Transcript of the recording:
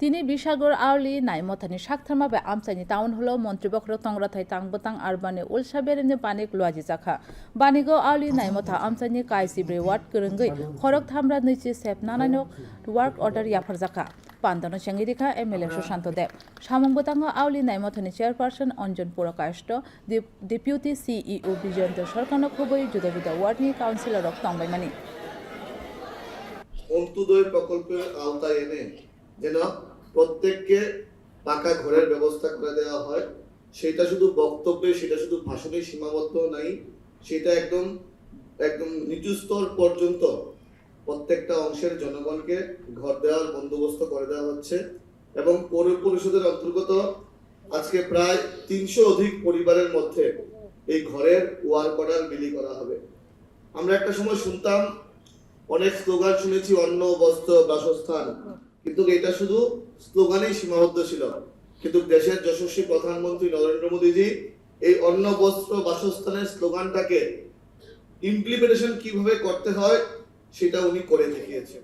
তিনি বিসাগর আউলি নাইমথানি সাকথারমাবে আমসাইনি টাউন হলো মন্ত্রীবক্র তংরাথাই তাংবতাং আরবানি উলসাবেরেনি পানিক লুয়াজি জাখা বানিগো আউলি নাইমথা আমসাইনি কাইসিব্রে ওয়ার্ড করঙ্গই খরক থামরা নৈচি সেপ নানানো ওয়ার্ক অর্ডার ইয়াফার জাখা। পান্দানো সেঙ্গিরিখা M L A Sushanta Deb. সামংবতাঙ্গ আউলি নাইমথানি chairperson Anjan Purkayastha deputy CEO Bijayanta সরকারক খুবই জুদা জুদা ওয়ার্ডনি কাউন্সিলরক তংবাইমানি। অন্ত্যোদয় প্রকল্পের আওতায় এনে যেন প্রত্যেককে পাকা ঘরের ব্যবস্থা করে দেওয়া হয়। সেটা শুধু বক্তব্যে, সেটা শুধু ভাষণে সীমাবদ্ধ নাই। সেটা একদম একদম নিচু স্তর পর্যন্ত প্রত্যেকটা অংশের জনগণকে ঘর দেওয়ার বন্দোবস্ত করে দেওয়া হচ্ছে এবং পৌর পরিষদের অন্তর্গত আজকে প্রায় তিনশো অধিক পরিবারের মধ্যে এই ঘরের ওয়ার অর্ডার বিলি করা হবে। আমরা একটা সময় শুনতাম, অনেক স্লোগান শুনেছি, অন্ন, বস্ত্র, বাসস্থান। কিন্তু এটা শুধু স্লোগানেই সীমাবদ্ধ ছিল। কিন্তু দেশের যশস্বী প্রধানমন্ত্রী নরেন্দ্র মোদীজি এই অন্ন, বস্ত্র, বাসস্থানের স্লোগানটাকে ইমপ্লিমেন্টেশন কীভাবে করতে হয়, সেটা উনি করে দেখিয়েছেন।